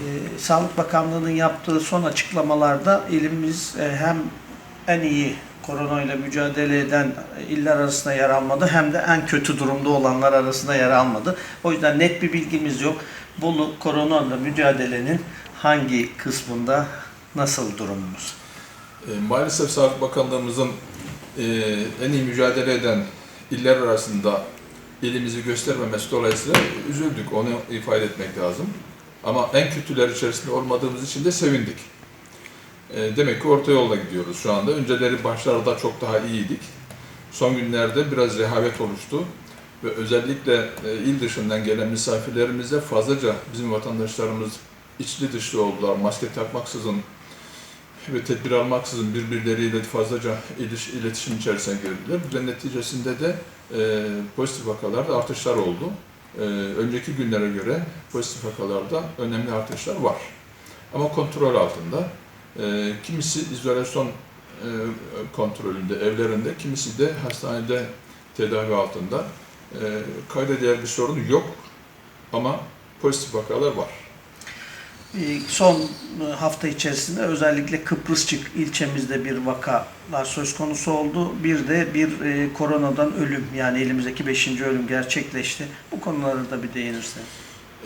Ee, Sağlık Bakanlığı'nın yaptığı son açıklamalarda ilimiz e, hem en iyi koronayla mücadele eden iller arasında yer almadı hem de en kötü durumda olanlar arasında yer almadı. O yüzden net bir bilgimiz yok. Bolu koronayla mücadelenin hangi kısmında nasıl durumumuz? E, Maalesef Sağlık Bakanlığımızın e, en iyi mücadele eden iller arasında elimizi göstermemesi dolayısıyla üzüldük. Onu ifade etmek lazım. Ama en kötüler içerisinde olmadığımız için de sevindik. E, Demek ki orta yolda gidiyoruz şu anda. Önceleri başlarda çok daha iyiydik. Son günlerde biraz rehavet oluştu. Ve özellikle e, il dışından gelen misafirlerimize fazlaca bizim vatandaşlarımız içli dışlı oldular. Maske takmaksızın ve tedbir almaksızın birbirleriyle fazlaca iletişim içerisine girdiler. Ve neticesinde de e, pozitif vakalarda artışlar oldu. E, önceki günlere göre pozitif vakalarda önemli artışlar var. Ama kontrol altında. E, kimisi izolasyon e, kontrolünde, evlerinde, kimisi de hastanede tedavi altında. E, kayda değer bir sorun yok ama pozitif vakalar var. Ee, Son e, hafta içerisinde özellikle Kıbrısçık ilçemizde bir vakalar söz konusu oldu. Bir de bir e, koronadan ölüm yani elimizdeki 5. ölüm gerçekleşti. Bu konulara da bir değinirseniz.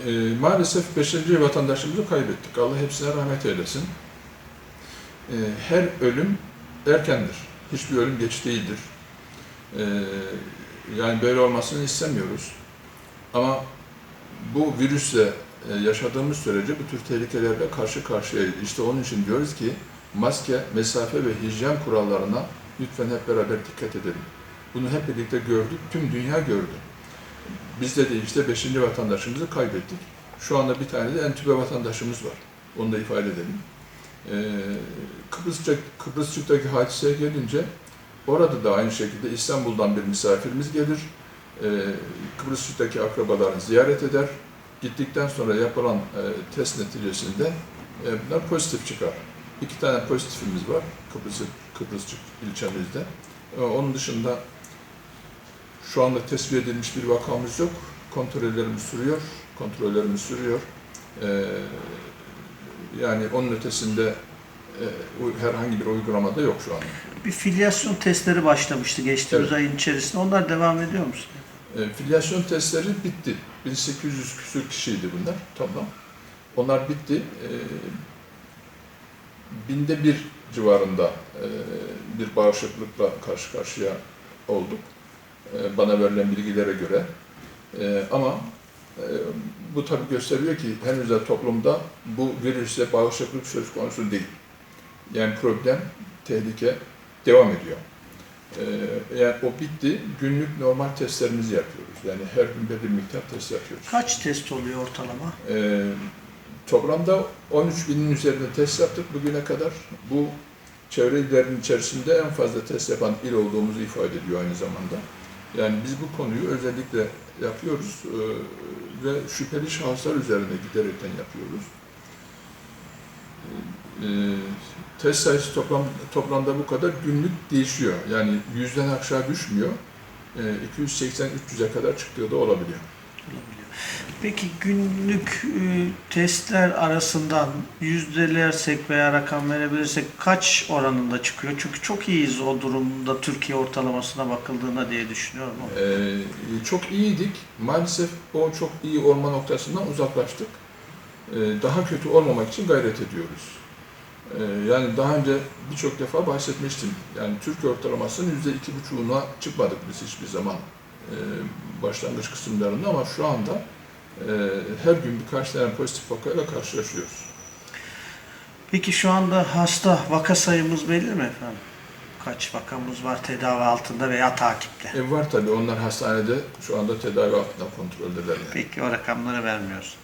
E, maalesef 5. vatandaşımızı kaybettik. Allah hepsine rahmet eylesin. E, her ölüm erkendir. Hiçbir ölüm geç değildir. E, yani böyle olmasını istemiyoruz. Ama bu virüsle yaşadığımız sürece bu tür tehlikelerle karşı karşıyayız. İşte onun için diyoruz ki maske, mesafe ve hijyen kurallarına lütfen hep beraber dikkat edelim. Bunu hep birlikte gördük, tüm dünya gördü. Bizde de işte 5. vatandaşımızı kaybettik. Şu anda bir tane de entübe vatandaşımız var. Onu da ifade edelim. Ee, Kıbrıs'ta, Kıbrısçık'taki hadiseye gelince orada da aynı şekilde İstanbul'dan bir misafirimiz gelir. Ee, Kıbrısçık'taki akrabalarını ziyaret eder. Gittikten sonra yapılan e, test neticesinde e, bunlar pozitif çıkar. İki tane pozitifimiz var Kıbrıs, Kıbrısçık ilçemizde. E, onun dışında şu anda tespit edilmiş bir vakamız yok. Kontrollerimiz sürüyor. Kontrollerimiz sürüyor. Ee, yani onun ötesinde e, herhangi bir uygulamada yok şu anda. Bir filyasyon testleri başlamıştı geçtiğimiz Evet. ayın içerisinde. Onlar devam ediyor musun? E, filyasyon testleri bitti. 1800 küsur kişiydi bunlar toplam. Onlar bitti. E, binde bir civarında e, bir bağışıklıkla karşı karşıya olduk. E, bana verilen bilgilere göre. E, ama e, bu tabii gösteriyor ki henüz de toplumda bu virüsle bağışıklık söz konusu değil. Yani problem, tehlike devam ediyor. Ee, yani o bitti. Günlük normal testlerimizi yapıyoruz. Yani her gün belli bir miktar test yapıyoruz. Kaç test oluyor ortalama? Ee, toplamda 13 binin üzerinde test yaptık bugüne kadar. Bu çevre illerin içerisinde en fazla test yapan il olduğumuzu ifade ediyor aynı zamanda. Yani biz bu konuyu özellikle yapıyoruz ee, ve şüpheli şahıslar üzerine giderekten yapıyoruz. Ee, test sayısı toplam toplamda bu kadar günlük değişiyor. Yani yüzden aşağı düşmüyor. Ee, 280-300'e kadar çıktığı da olabiliyor. Peki günlük e, testler arasından yüzdelersek veya rakam verebilirsek kaç oranında çıkıyor? Çünkü çok iyiyiz o durumda Türkiye ortalamasına bakıldığında diye düşünüyorum. Ee, çok iyiydik. Maalesef o çok iyi olma noktasından uzaklaştık. Ee, daha kötü olmamak için gayret ediyoruz. Ee, yani daha önce birçok defa bahsetmiştim. Yani Türkiye ortalamasının yüzde iki buçuğuna çıkmadık biz hiçbir zaman ee, başlangıç kısımlarında ama şu anda e, her gün birkaç tane pozitif vakayla karşılaşıyoruz. Peki şu anda hasta vaka sayımız belli mi efendim? Kaç vakamız var tedavi altında veya takipte? E, var tabii onlar hastanede şu anda tedavi altında kontroldeler. Yani. Peki o rakamları vermiyoruz.